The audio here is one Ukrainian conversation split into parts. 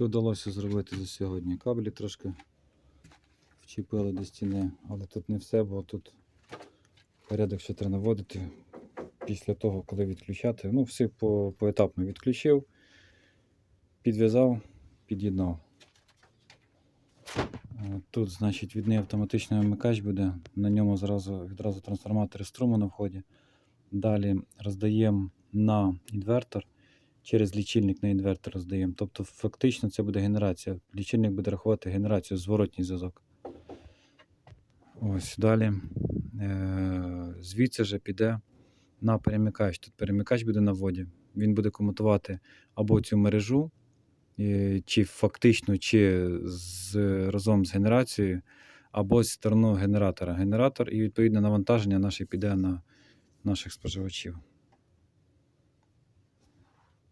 Що вдалося зробити за сьогодні? Кабелі трошки вчепили до стіни, але тут не все, бо тут порядок ще треба наводити після того, коли відключати. Ну, все по, поетапно відключив, підв'язав, під'єднав. Е, Тут, значить, від неї автоматичний вмикач буде. На ньому зразу, відразу трансформатори струму на вході. Далі роздаємо на інвертор. Через лічильник на інвертор роздаємо. Тобто, фактично, це буде генерація. Лічильник буде рахувати генерацію, зворотній зв'язок. Ось далі. Е, звідси вже піде на перемикач. Тут перемикач буде на вводі. Він буде комутувати або цю мережу, е, чи фактично, чи з, разом з генерацією, або з сторону генератора. Генератор і відповідне навантаження наше піде на наших споживачів.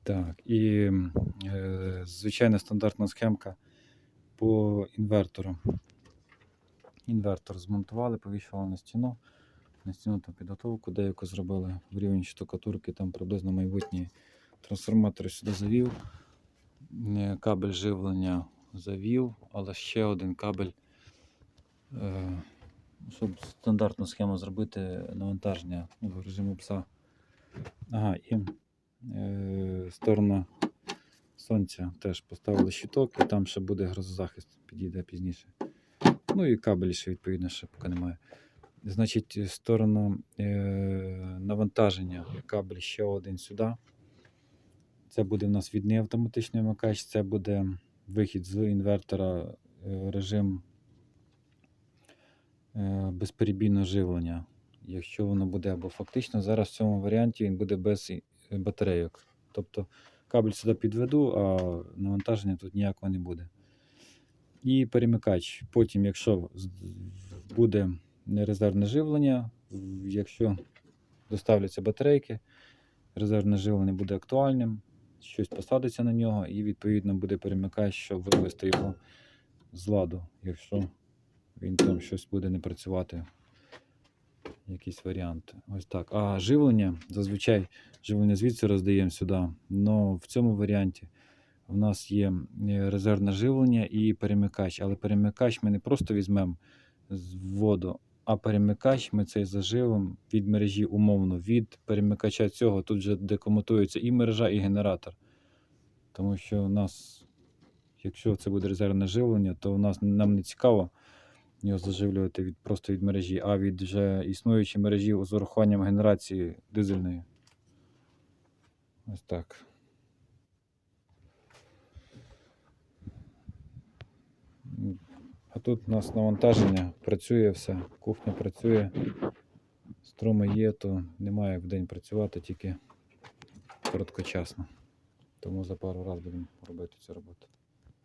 Так, і е, звичайна стандартна схемка по інвертору. Інвертор змонтували, повішали на стіну. На стіну там підготовку деяку зробили в рівень штукатурки, там приблизно майбутній трансформатор сюди завів. Е, Кабель живлення завів, але ще один кабель, е, щоб стандартну схему зробити навантаження в режиму пса. Ага, і сторона сонця теж поставили щиток, і там ще буде грозозахист, підійде пізніше. Ну і кабелі ще відповідно ще поки немає. Значить, сторона е, навантаження кабель ще один сюди. Це буде в нас відний автоматичний вмикач, це буде вихід з інвертора е, режим е, безперебійного живлення. Якщо воно буде, або фактично зараз в цьому варіанті він буде без батарейок. Тобто кабель сюди підведу, а навантаження тут ніякого не буде. І перемикач. Потім, якщо буде резервне живлення, якщо доставляться батарейки, резервне живлення буде актуальним, щось посадиться на нього, і відповідно буде перемикач, щоб вивести його з ладу, якщо він там щось буде не працювати. Якісь варіанти. Ось так. А живлення, зазвичай живлення звідси роздаємо сюди. але в цьому варіанті в нас є резервне живлення і перемикач. Але перемикач ми не просто візьмемо з воду, а перемикач ми цей заживемо від мережі умовно. Від перемикача цього тут вже декомутується і мережа, і генератор. Тому що у нас, якщо це буде резервне живлення, то у нас нам не цікаво його заживлювати від, просто від мережі, а від вже існуючої мережі з урахуванням генерації дизельної. Ось так. А тут у нас навантаження, працює все, кухня працює, струми є, то немає в день працювати, тільки короткочасно. Тому за пару разів будемо робити цю роботу.